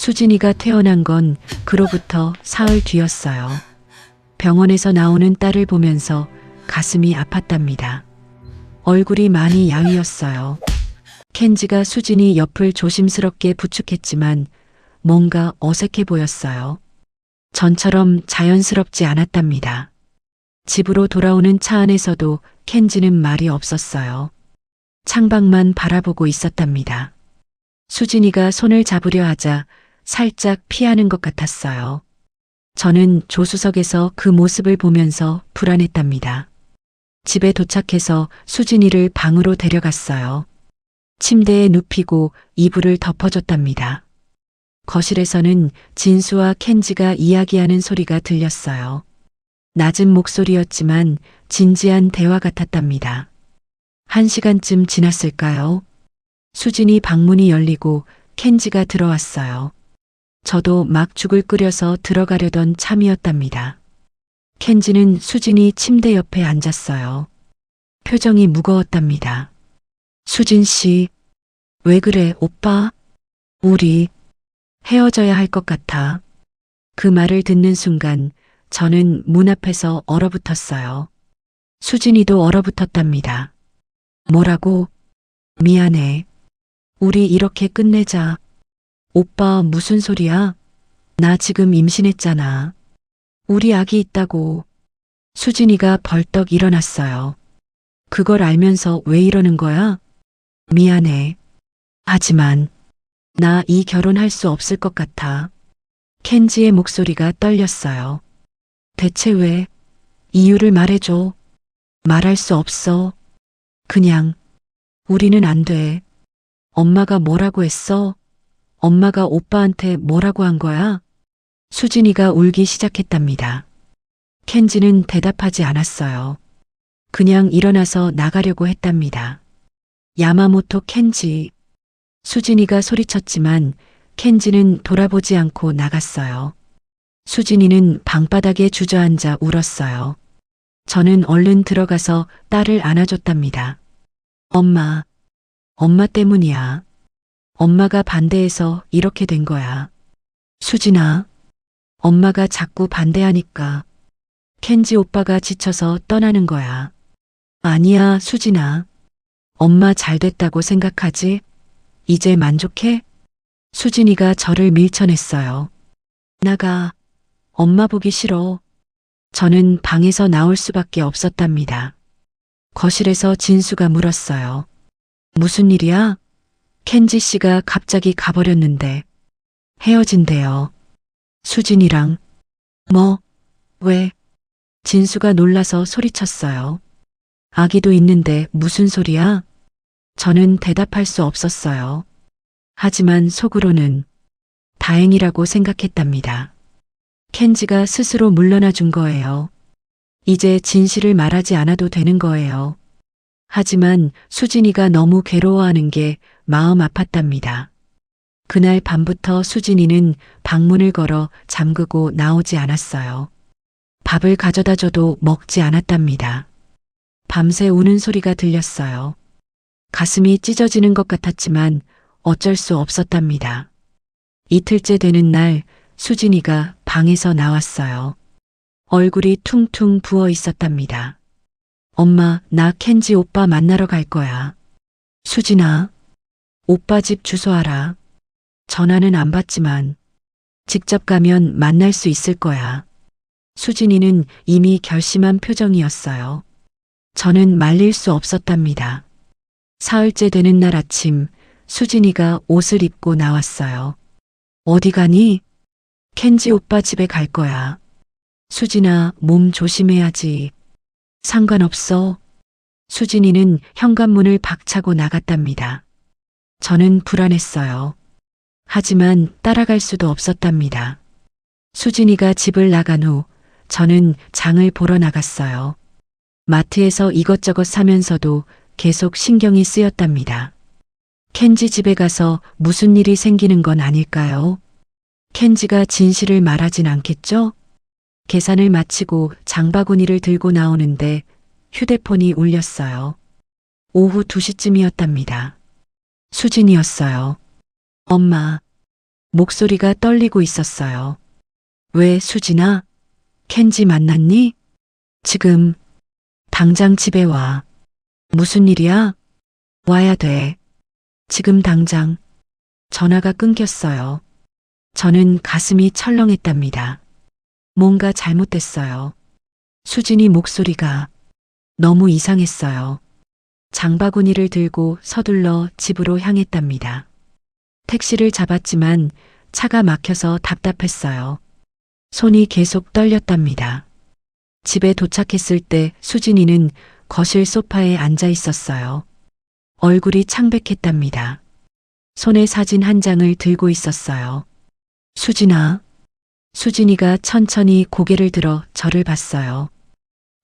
수진이가 태어난 건 그로부터 사흘 뒤였어요. 병원에서 나오는 딸을 보면서 가슴이 아팠답니다. 얼굴이 많이 야위었어요. 켄지가 수진이 옆을 조심스럽게 부축했지만 뭔가 어색해 보였어요. 전처럼 자연스럽지 않았답니다. 집으로 돌아오는 차 안에서도 켄지는 말이 없었어요. 창밖만 바라보고 있었답니다. 수진이가 손을 잡으려 하자 살짝 피하는 것 같았어요. 저는 조수석에서 그 모습을 보면서 불안했답니다. 집에 도착해서 수진이를 방으로 데려갔어요. 침대에 눕히고 이불을 덮어줬답니다. 거실에서는 진수와 켄지가 이야기하는 소리가 들렸어요. 낮은 목소리였지만 진지한 대화 같았답니다. 한 시간쯤 지났을까요? 수진이 방문이 열리고 켄지가 들어왔어요. 저도 막 죽을 끓여서 들어가려던 참이었답니다. 켄지는 수진이 침대 옆에 앉았어요. 표정이 무거웠답니다. 수진 씨, 왜 그래, 오빠? 우리 헤어져야 할 것 같아. 그 말을 듣는 순간 저는 문 앞에서 얼어붙었어요. 수진이도 얼어붙었답니다. 뭐라고? 미안해. 우리 이렇게 끝내자. 오빠 무슨 소리야? 나 지금 임신했잖아. 우리 아기 있다고. 수진이가 벌떡 일어났어요. 그걸 알면서 왜 이러는 거야? 미안해. 하지만 나 이 결혼할 수 없을 것 같아. 켄지의 목소리가 떨렸어요. 대체 왜? 이유를 말해줘. 말할 수 없어. 그냥 우리는 안 돼. 엄마가 뭐라고 했어? 엄마가 오빠한테 뭐라고 한 거야? 수진이가 울기 시작했답니다. 켄지는 대답하지 않았어요. 그냥 일어나서 나가려고 했답니다. 야마모토 켄지. 수진이가 소리쳤지만 켄지는 돌아보지 않고 나갔어요. 수진이는 방바닥에 주저앉아 울었어요. 저는 얼른 들어가서 딸을 안아줬답니다. 엄마, 엄마 때문이야. 엄마가 반대해서 이렇게 된 거야. 수진아, 엄마가 자꾸 반대하니까 켄지 오빠가 지쳐서 떠나는 거야. 아니야, 수진아. 엄마 잘 됐다고 생각하지? 이제 만족해? 수진이가 저를 밀쳐냈어요. 나가. 엄마 보기 싫어. 저는 방에서 나올 수밖에 없었답니다. 거실에서 진수가 물었어요. 무슨 일이야? 켄지 씨가 갑자기 가버렸는데. 헤어진대요. 수진이랑. 뭐? 왜? 진수가 놀라서 소리쳤어요. 아기도 있는데 무슨 소리야? 저는 대답할 수 없었어요. 하지만 속으로는 다행이라고 생각했답니다. 켄지가 스스로 물러나 준 거예요. 이제 진실을 말하지 않아도 되는 거예요. 하지만 수진이가 너무 괴로워하는 게 마음 아팠답니다. 그날 밤부터 수진이는 방문을 걸어 잠그고 나오지 않았어요. 밥을 가져다 줘도 먹지 않았답니다. 밤새 우는 소리가 들렸어요. 가슴이 찢어지는 것 같았지만 어쩔 수 없었답니다. 이틀째 되는 날 수진이가 방에서 나왔어요. 얼굴이 퉁퉁 부어 있었답니다. 엄마, 나 켄지 오빠 만나러 갈 거야. 수진아, 오빠 집 주소 알아. 전화는 안 받지만 직접 가면 만날 수 있을 거야. 수진이는 이미 결심한 표정이었어요. 저는 말릴 수 없었답니다. 사흘째 되는 날 아침 수진이가 옷을 입고 나왔어요. 어디 가니? 켄지 오빠 집에 갈 거야. 수진아, 몸 조심해야지. 상관없어. 수진이는 현관문을 박차고 나갔답니다. 저는 불안했어요. 하지만 따라갈 수도 없었답니다. 수진이가 집을 나간 후 저는 장을 보러 나갔어요. 마트에서 이것저것 사면서도 계속 신경이 쓰였답니다. 켄지 집에 가서 무슨 일이 생기는 건 아닐까요? 켄지가 진실을 말하진 않겠죠? 계산을 마치고 장바구니를 들고 나오는데 휴대폰이 울렸어요. 오후 2시쯤이었답니다. 수진이었어요. 엄마, 목소리가 떨리고 있었어요. 왜 수진아? 켄지 만났니? 지금 당장 집에 와. 무슨 일이야? 와야 돼. 지금 당장. 전화가 끊겼어요. 저는 가슴이 철렁했답니다. 뭔가 잘못됐어요. 수진이 목소리가 너무 이상했어요. 장바구니를 들고 서둘러 집으로 향했답니다. 택시를 잡았지만 차가 막혀서 답답했어요. 손이 계속 떨렸답니다. 집에 도착했을 때 수진이는 거실 소파에 앉아 있었어요. 얼굴이 창백했답니다. 손에 사진 한 장을 들고 있었어요. 수진아. 수진이가 천천히 고개를 들어 저를 봤어요.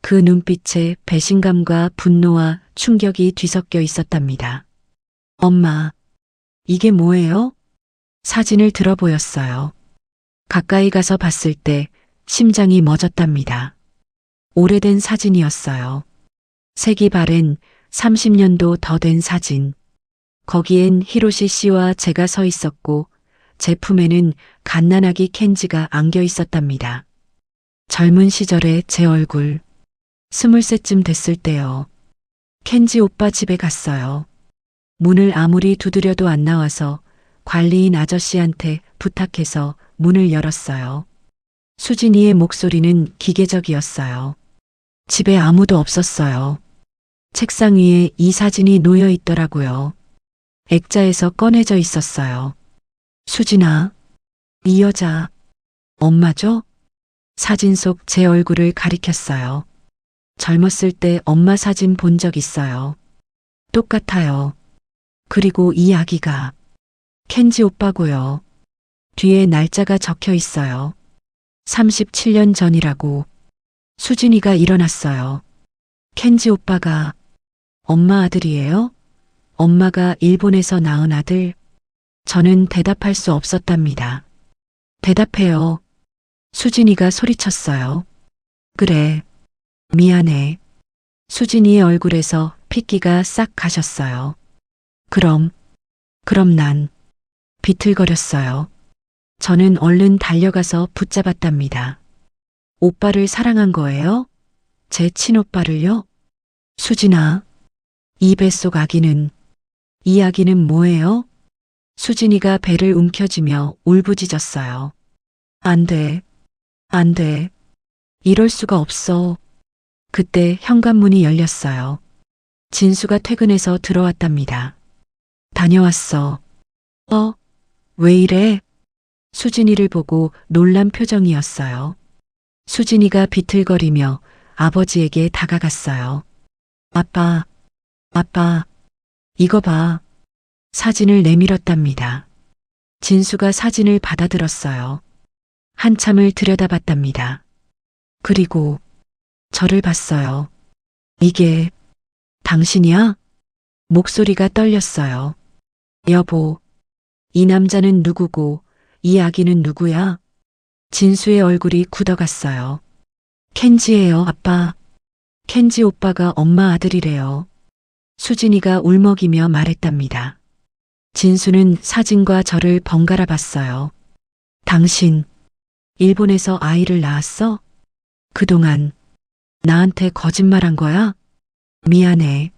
그 눈빛에 배신감과 분노와 충격이 뒤섞여 있었답니다. 엄마, 이게 뭐예요? 사진을 들어 보였어요. 가까이 가서 봤을 때 심장이 멎었답니다. 오래된 사진이었어요. 색이 바랜 30년도 더 된 사진. 거기엔 히로시 씨와 제가 서 있었고 제품에는 갓난아기 켄지가 안겨 있었답니다. 젊은 시절의 제 얼굴. 스물셋쯤 됐을 때요. 켄지 오빠 집에 갔어요. 문을 아무리 두드려도 안 나와서 관리인 아저씨한테 부탁해서 문을 열었어요. 수진이의 목소리는 기계적이었어요. 집에 아무도 없었어요. 책상 위에 이 사진이 놓여 있더라고요. 액자에서 꺼내져 있었어요. 수진아, 이 여자, 엄마죠? 사진 속 제 얼굴을 가리켰어요. 젊었을 때 엄마 사진 본 적 있어요. 똑같아요. 그리고 이 아기가 켄지 오빠고요. 뒤에 날짜가 적혀 있어요. 37년 전이라고. 수진이가 일어났어요. 켄지 오빠가 엄마 아들이에요? 엄마가 일본에서 낳은 아들? 저는 대답할 수 없었답니다. 대답해요. 수진이가 소리쳤어요. 그래. 미안해. 수진이의 얼굴에서 핏기가 싹 가셨어요. 그럼, 그럼 난 비틀거렸어요. 저는 얼른 달려가서 붙잡았답니다. 오빠를 사랑한 거예요? 제 친오빠를요? 수진아, 이 뱃속 아기는, 이 아기는 뭐예요? 수진이가 배를 움켜쥐며 울부짖었어요. 안 돼, 안 돼. 이럴 수가 없어. 그때 현관문이 열렸어요. 진수가 퇴근해서 들어왔답니다. 다녀왔어. 어? 왜 이래? 수진이를 보고 놀란 표정이었어요. 수진이가 비틀거리며 아버지에게 다가갔어요. 아빠, 아빠, 이거 봐. 사진을 내밀었답니다. 진수가 사진을 받아들었어요. 한참을 들여다봤답니다. 그리고 저를 봤어요. 이게 당신이야? 목소리가 떨렸어요. 여보, 이 남자는 누구고 이 아기는 누구야? 진수의 얼굴이 굳어갔어요. 켄지예요, 아빠. 켄지 오빠가 엄마 아들이래요. 수진이가 울먹이며 말했답니다. 진수는 사진과 저를 번갈아 봤어요. 당신, 일본에서 아이를 낳았어? 그동안 나한테 거짓말한 거야? 미안해.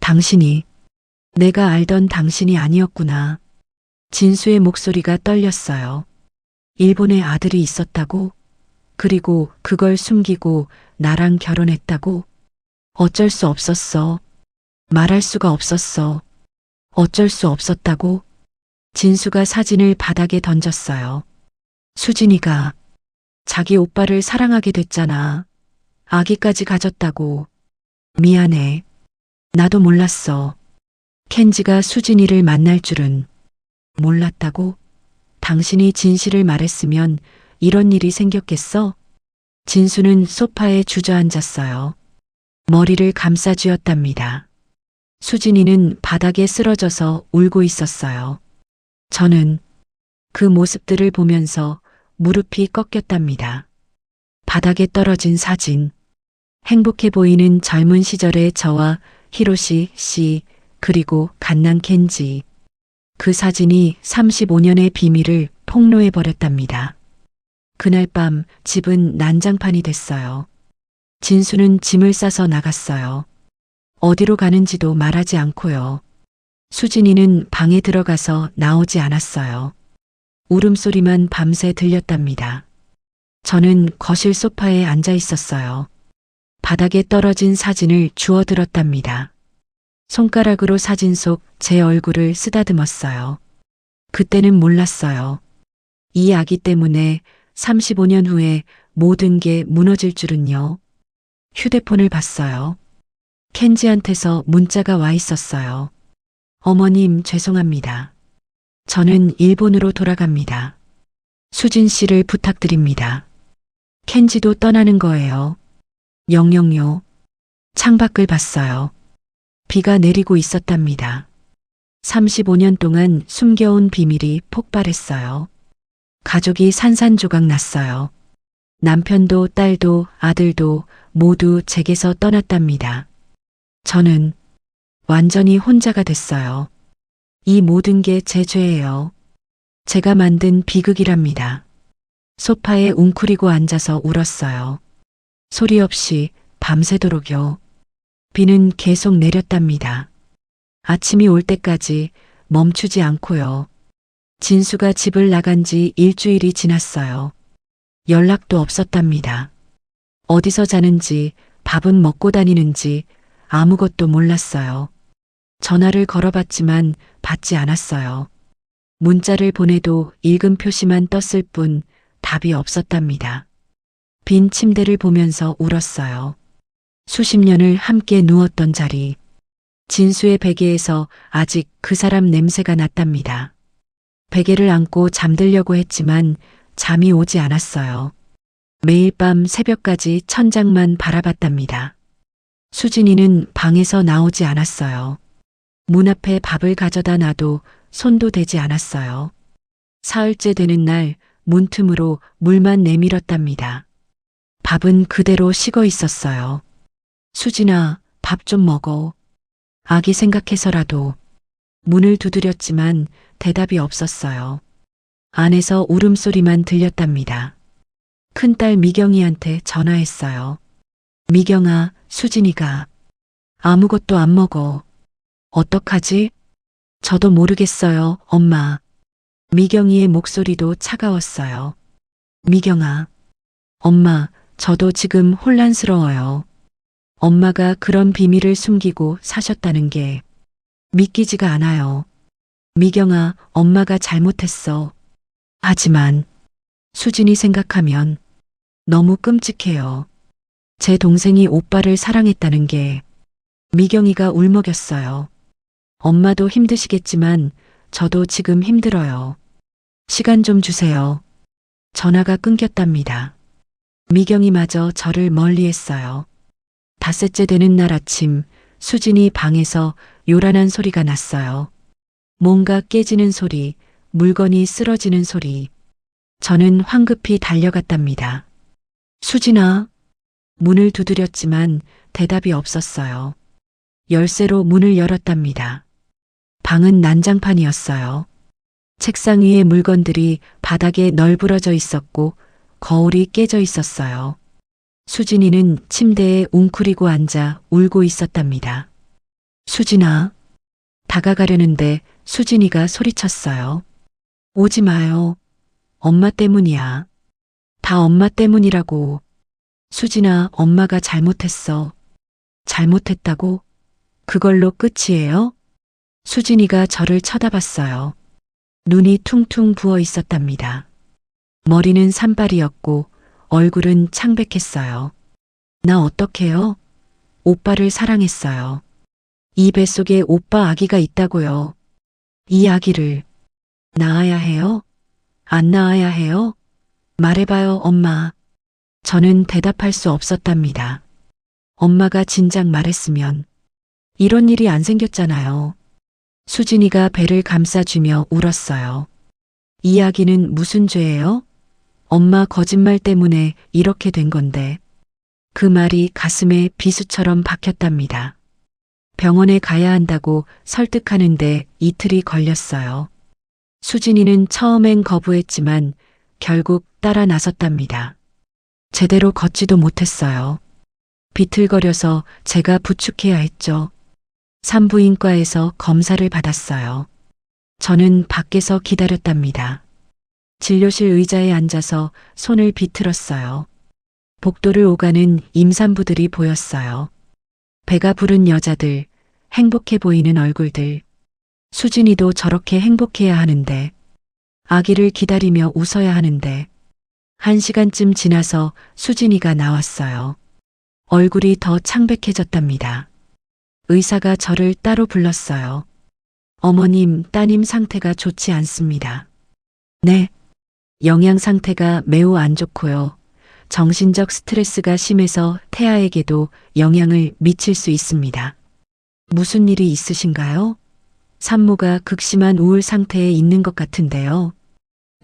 당신이 내가 알던 당신이 아니었구나. 진수의 목소리가 떨렸어요. 일본에 아들이 있었다고? 그리고 그걸 숨기고 나랑 결혼했다고? 어쩔 수 없었어. 말할 수가 없었어. 어쩔 수 없었다고? 진수가 사진을 바닥에 던졌어요. 수진이가 자기 오빠를 사랑하게 됐잖아. 아기까지 가졌다고. 미안해. 나도 몰랐어. 켄지가 수진이를 만날 줄은 몰랐다고? 당신이 진실을 말했으면 이런 일이 생겼겠어? 진수는 소파에 주저앉았어요. 머리를 감싸 쥐었답니다. 수진이는 바닥에 쓰러져서 울고 있었어요. 저는 그 모습들을 보면서 무릎이 꺾였답니다. 바닥에 떨어진 사진. 행복해 보이는 젊은 시절의 저와 히로시 씨, 그리고 갓난 켄지. 그 사진이 35년의 비밀을 폭로해 버렸답니다. 그날 밤 집은 난장판이 됐어요. 진수는 짐을 싸서 나갔어요. 어디로 가는지도 말하지 않고요. 수진이는 방에 들어가서 나오지 않았어요. 울음소리만 밤새 들렸답니다. 저는 거실 소파에 앉아 있었어요. 바닥에 떨어진 사진을 주워들었답니다. 손가락으로 사진 속 제 얼굴을 쓰다듬었어요. 그때는 몰랐어요. 이 아기 때문에 35년 후에 모든 게 무너질 줄은요. 휴대폰을 봤어요. 켄지한테서 문자가 와 있었어요. 어머님 죄송합니다. 저는 일본으로 돌아갑니다. 수진 씨를 부탁드립니다. 켄지도 떠나는 거예요. 영영요. 창밖을 봤어요. 비가 내리고 있었답니다. 35년 동안 숨겨온 비밀이 폭발했어요. 가족이 산산조각 났어요. 남편도 딸도 아들도 모두 제게서 떠났답니다. 저는 완전히 혼자가 됐어요. 이 모든 게 제 죄예요. 제가 만든 비극이랍니다. 소파에 웅크리고 앉아서 울었어요. 소리 없이 밤새도록요. 비는 계속 내렸답니다. 아침이 올 때까지 멈추지 않고요. 진수가 집을 나간 지 일주일이 지났어요. 연락도 없었답니다. 어디서 자는지 밥은 먹고 다니는지 아무것도 몰랐어요. 전화를 걸어봤지만 받지 않았어요. 문자를 보내도 읽은 표시만 떴을 뿐 답이 없었답니다. 빈 침대를 보면서 울었어요. 수십 년을 함께 누웠던 자리. 진수의 베개에서 아직 그 사람 냄새가 났답니다. 베개를 안고 잠들려고 했지만 잠이 오지 않았어요. 매일 밤 새벽까지 천장만 바라봤답니다. 수진이는 방에서 나오지 않았어요. 문 앞에 밥을 가져다 놔도 손도 대지 않았어요. 사흘째 되는 날 문틈으로 물만 내밀었답니다. 밥은 그대로 식어 있었어요. 수진아, 밥 좀 먹어. 아기 생각해서라도 문을 두드렸지만 대답이 없었어요. 안에서 울음소리만 들렸답니다. 큰딸 미경이한테 전화했어요. 미경아, 수진이가 아무것도 안 먹어. 어떡하지? 저도 모르겠어요, 엄마. 미경이의 목소리도 차가웠어요. 미경아, 엄마, 저도 지금 혼란스러워요. 엄마가 그런 비밀을 숨기고 사셨다는 게 믿기지가 않아요. 미경아, 엄마가 잘못했어. 하지만 수진이 생각하면 너무 끔찍해요. 제 동생이 오빠를 사랑했다는 게 미경이가 울먹였어요. 엄마도 힘드시겠지만 저도 지금 힘들어요. 시간 좀 주세요. 전화가 끊겼답니다. 미경이마저 저를 멀리 했어요. 닷새째 되는 날 아침 수진이 방에서 요란한 소리가 났어요. 뭔가 깨지는 소리, 물건이 쓰러지는 소리. 저는 황급히 달려갔답니다. 수진아. 문을 두드렸지만 대답이 없었어요. 열쇠로 문을 열었답니다. 방은 난장판이었어요. 책상 위에 물건들이 바닥에 널브러져 있었고 거울이 깨져 있었어요. 수진이는 침대에 웅크리고 앉아 울고 있었답니다. 수진아. 다가가려는데 수진이가 소리쳤어요. 오지 마요. 엄마 때문이야. 다 엄마 때문이라고. 수진아, 엄마가 잘못했어. 잘못했다고? 그걸로 끝이에요? 수진이가 저를 쳐다봤어요. 눈이 퉁퉁 부어 있었답니다. 머리는 산발이었고 얼굴은 창백했어요. 나 어떡해요? 오빠를 사랑했어요. 이 뱃속에 오빠 아기가 있다고요. 이 아기를 낳아야 해요? 안 낳아야 해요? 말해봐요, 엄마. 저는 대답할 수 없었답니다. 엄마가 진작 말했으면 이런 일이 안 생겼잖아요. 수진이가 배를 감싸주며 울었어요. 이야기는 무슨 죄예요? 엄마 거짓말 때문에 이렇게 된 건데. 그 말이 가슴에 비수처럼 박혔답니다. 병원에 가야 한다고 설득하는데 이틀이 걸렸어요. 수진이는 처음엔 거부했지만 결국 따라 나섰답니다. 제대로 걷지도 못했어요. 비틀거려서 제가 부축해야 했죠. 산부인과에서 검사를 받았어요. 저는 밖에서 기다렸답니다. 진료실 의자에 앉아서 손을 비틀었어요. 복도를 오가는 임산부들이 보였어요. 배가 부른 여자들, 행복해 보이는 얼굴들. 수진이도 저렇게 행복해야 하는데, 아기를 기다리며 웃어야 하는데, 한 시간쯤 지나서 수진이가 나왔어요. 얼굴이 더 창백해졌답니다. 의사가 저를 따로 불렀어요. 어머님, 따님 상태가 좋지 않습니다. 네. 영양 상태가 매우 안 좋고요. 정신적 스트레스가 심해서 태아에게도 영향을 미칠 수 있습니다. 무슨 일이 있으신가요? 산모가 극심한 우울 상태에 있는 것 같은데요.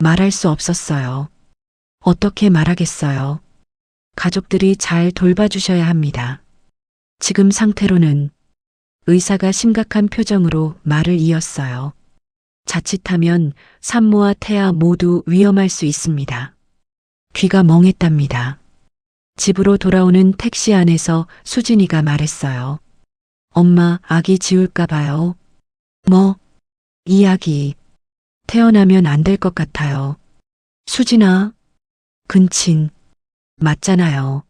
말할 수 없었어요. 어떻게 말하겠어요? 가족들이 잘 돌봐주셔야 합니다. 지금 상태로는 의사가 심각한 표정으로 말을 이었어요. 자칫하면 산모와 태아 모두 위험할 수 있습니다. 귀가 멍했답니다. 집으로 돌아오는 택시 안에서 수진이가 말했어요. 엄마, 아기 지울까 봐요. 뭐? 이 아기. 태어나면 안 될 것 같아요. 수진아. 근친. 맞잖아요.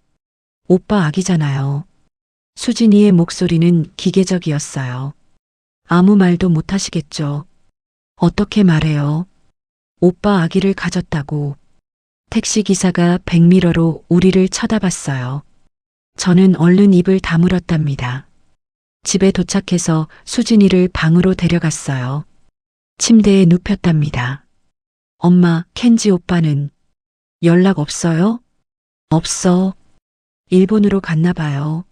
오빠 아기잖아요. 수진이의 목소리는 기계적이었어요. 아무 말도 못 하시겠죠. 어떻게 말해요? 오빠 아기를 가졌다고. 택시 기사가 백미러로 우리를 쳐다봤어요. 저는 얼른 입을 다물었답니다. 집에 도착해서 수진이를 방으로 데려갔어요. 침대에 눕혔답니다. 엄마, 켄지 오빠는 연락 없어요? 없어. 일본으로 갔나 봐요.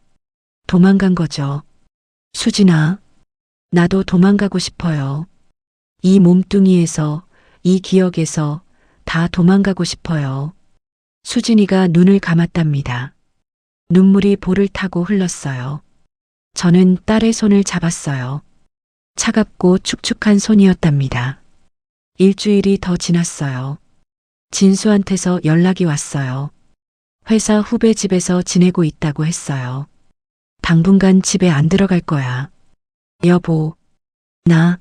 도망간 거죠. 수진아, 나도 도망가고 싶어요. 이 몸뚱이에서, 이 기억에서 다 도망가고 싶어요. 수진이가 눈을 감았답니다. 눈물이 볼을 타고 흘렀어요. 저는 딸의 손을 잡았어요. 차갑고 축축한 손이었답니다. 일주일이 더 지났어요. 진수한테서 연락이 왔어요. 회사 후배 집에서 지내고 있다고 했어요. 당분간 집에 안 들어갈 거야. 여보, 나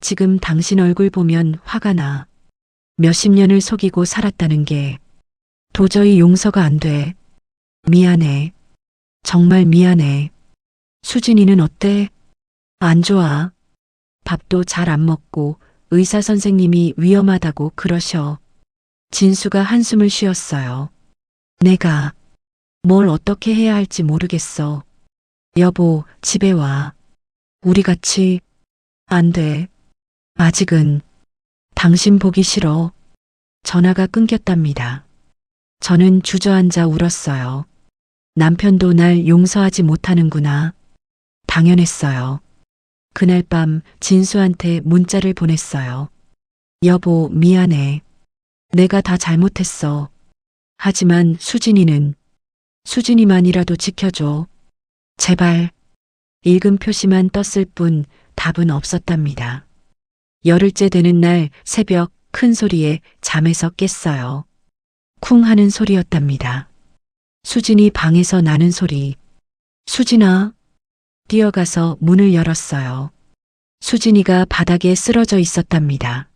지금 당신 얼굴 보면 화가 나. 몇십 년을 속이고 살았다는 게 도저히 용서가 안 돼. 미안해. 정말 미안해. 수진이는 어때? 안 좋아. 밥도 잘 안 먹고 의사 선생님이 위험하다고 그러셔. 진수가 한숨을 쉬었어요. 내가 뭘 어떻게 해야 할지 모르겠어. 여보, 집에 와. 우리 같이 안 돼. 아직은 당신 보기 싫어. 전화가 끊겼답니다. 저는 주저앉아 울었어요. 남편도 날 용서하지 못하는구나. 당연했어요. 그날 밤 진수한테 문자를 보냈어요. 여보, 미안해. 내가 다 잘못했어. 하지만 수진이는 수진이만이라도 지켜줘. 제발. 읽음 표시만 떴을 뿐 답은 없었답니다. 열흘째 되는 날 새벽 큰 소리에 잠에서 깼어요. 쿵 하는 소리였답니다. 수진이 방에서 나는 소리. 수진아. 뛰어가서 문을 열었어요. 수진이가 바닥에 쓰러져 있었답니다.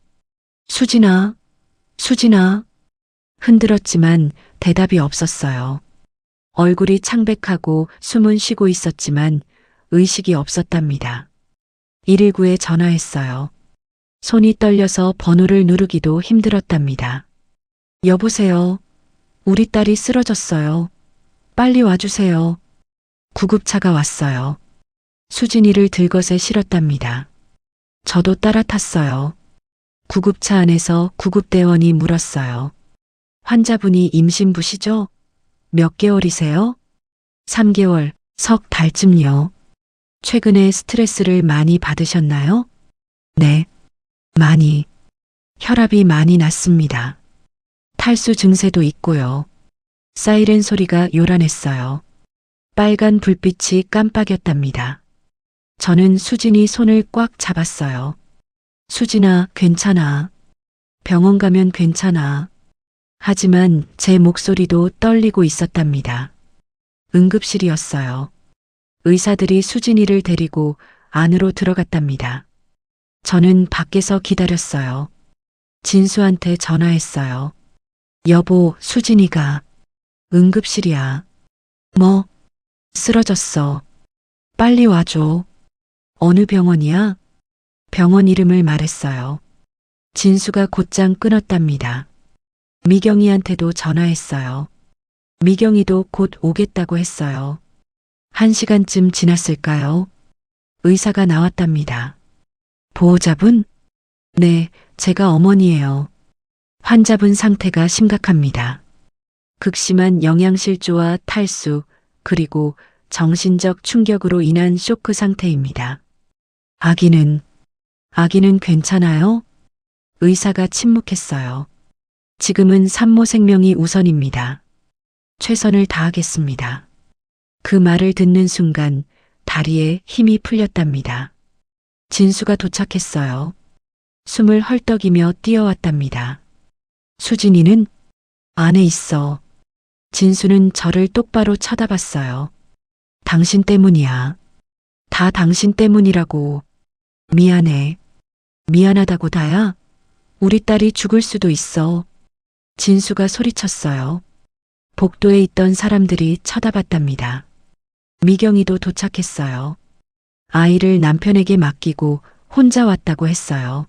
수진아. 수진아. 흔들었지만 대답이 없었어요. 얼굴이 창백하고 숨은 쉬고 있었지만 의식이 없었답니다. 119에 전화했어요. 손이 떨려서 번호를 누르기도 힘들었답니다. 여보세요. 우리 딸이 쓰러졌어요. 빨리 와주세요. 구급차가 왔어요. 수진이를 들것에 실었답니다. 저도 따라 탔어요. 구급차 안에서 구급대원이 물었어요. 환자분이 임신부시죠? 몇 개월이세요? 3개월, 석 달쯤요. 최근에 스트레스를 많이 받으셨나요? 네, 많이. 혈압이 많이 났습니다. 탈수 증세도 있고요. 사이렌 소리가 요란했어요. 빨간 불빛이 깜빡였답니다. 저는 수진이 손을 꽉 잡았어요. 수진아, 괜찮아. 병원 가면 괜찮아. 하지만 제 목소리도 떨리고 있었답니다. 응급실이었어요. 의사들이 수진이를 데리고 안으로 들어갔답니다. 저는 밖에서 기다렸어요. 진수한테 전화했어요. 여보, 수진이가 응급실이야. 뭐? 쓰러졌어. 빨리 와줘. 어느 병원이야? 병원 이름을 말했어요. 진수가 곧장 끊었답니다. 미경이한테도 전화했어요. 미경이도 곧 오겠다고 했어요. 한 시간쯤 지났을까요? 의사가 나왔답니다. 보호자분? 네, 제가 어머니예요. 환자분 상태가 심각합니다. 극심한 영양실조와 탈수, 그리고 정신적 충격으로 인한 쇼크 상태입니다. 아기는, 아기는 괜찮아요? 의사가 침묵했어요. 지금은 산모 생명이 우선입니다. 최선을 다하겠습니다. 그 말을 듣는 순간 다리에 힘이 풀렸답니다. 진수가 도착했어요. 숨을 헐떡이며 뛰어왔답니다. 수진이는 안에 있어. 진수는 저를 똑바로 쳐다봤어요. 당신 때문이야. 다 당신 때문이라고. 미안해. 미안하다고 다야? 우리 딸이 죽을 수도 있어. 진수가 소리쳤어요. 복도에 있던 사람들이 쳐다봤답니다. 미경이도 도착했어요. 아이를 남편에게 맡기고 혼자 왔다고 했어요.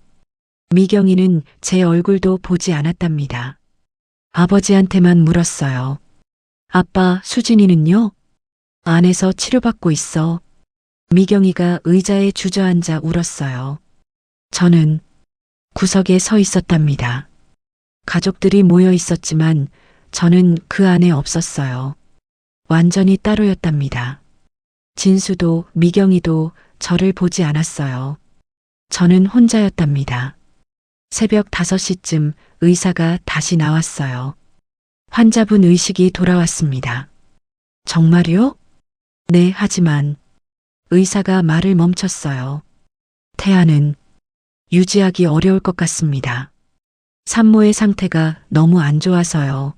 미경이는 제 얼굴도 보지 않았답니다. 아버지한테만 물었어요. 아빠, 수진이는요? 안에서 치료받고 있어. 미경이가 의자에 주저앉아 울었어요. 저는 구석에 서 있었답니다. 가족들이 모여 있었지만 저는 그 안에 없었어요. 완전히 따로였답니다. 진수도 미경이도 저를 보지 않았어요. 저는 혼자였답니다. 새벽 5시쯤 의사가 다시 나왔어요. 환자분 의식이 돌아왔습니다. 정말요? 네, 하지만 의사가 말을 멈췄어요. 태아는 유지하기 어려울 것 같습니다. 산모의 상태가 너무 안 좋아서요.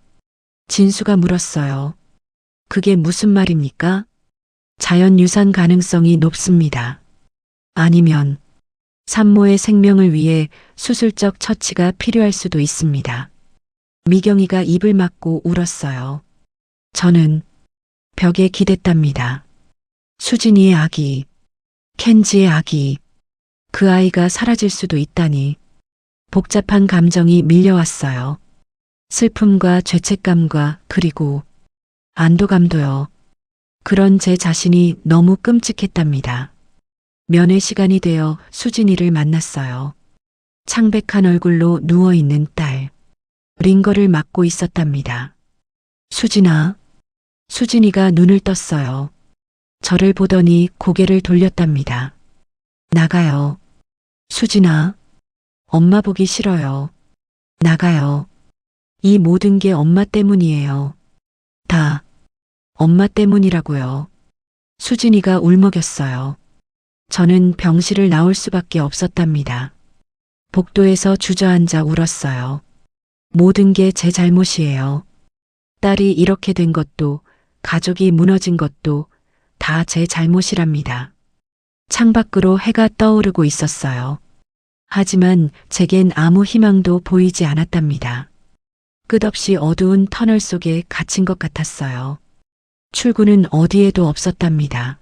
진수가 물었어요. 그게 무슨 말입니까? 자연 유산 가능성이 높습니다. 아니면 산모의 생명을 위해 수술적 처치가 필요할 수도 있습니다. 미경이가 입을 막고 울었어요. 저는 벽에 기댔답니다. 수진이의 아기, 켄지의 아기, 그 아이가 사라질 수도 있다니. 복잡한 감정이 밀려왔어요. 슬픔과 죄책감과 그리고 안도감도요. 그런 제 자신이 너무 끔찍했답니다. 면회 시간이 되어 수진이를 만났어요. 창백한 얼굴로 누워있는 딸. 링거를 맞고 있었답니다. 수진아. 수진이가 눈을 떴어요. 저를 보더니 고개를 돌렸답니다. 나가요. 수진아. 엄마 보기 싫어요. 나가요. 이 모든 게 엄마 때문이에요. 다 엄마 때문이라고요. 수진이가 울먹였어요. 저는 병실을 나올 수밖에 없었답니다. 복도에서 주저앉아 울었어요. 모든 게 제 잘못이에요. 딸이 이렇게 된 것도, 가족이 무너진 것도 다 제 잘못이랍니다. 창밖으로 해가 떠오르고 있었어요. 하지만 제겐 아무 희망도 보이지 않았답니다. 끝없이 어두운 터널 속에 갇힌 것 같았어요. 출구는 어디에도 없었답니다.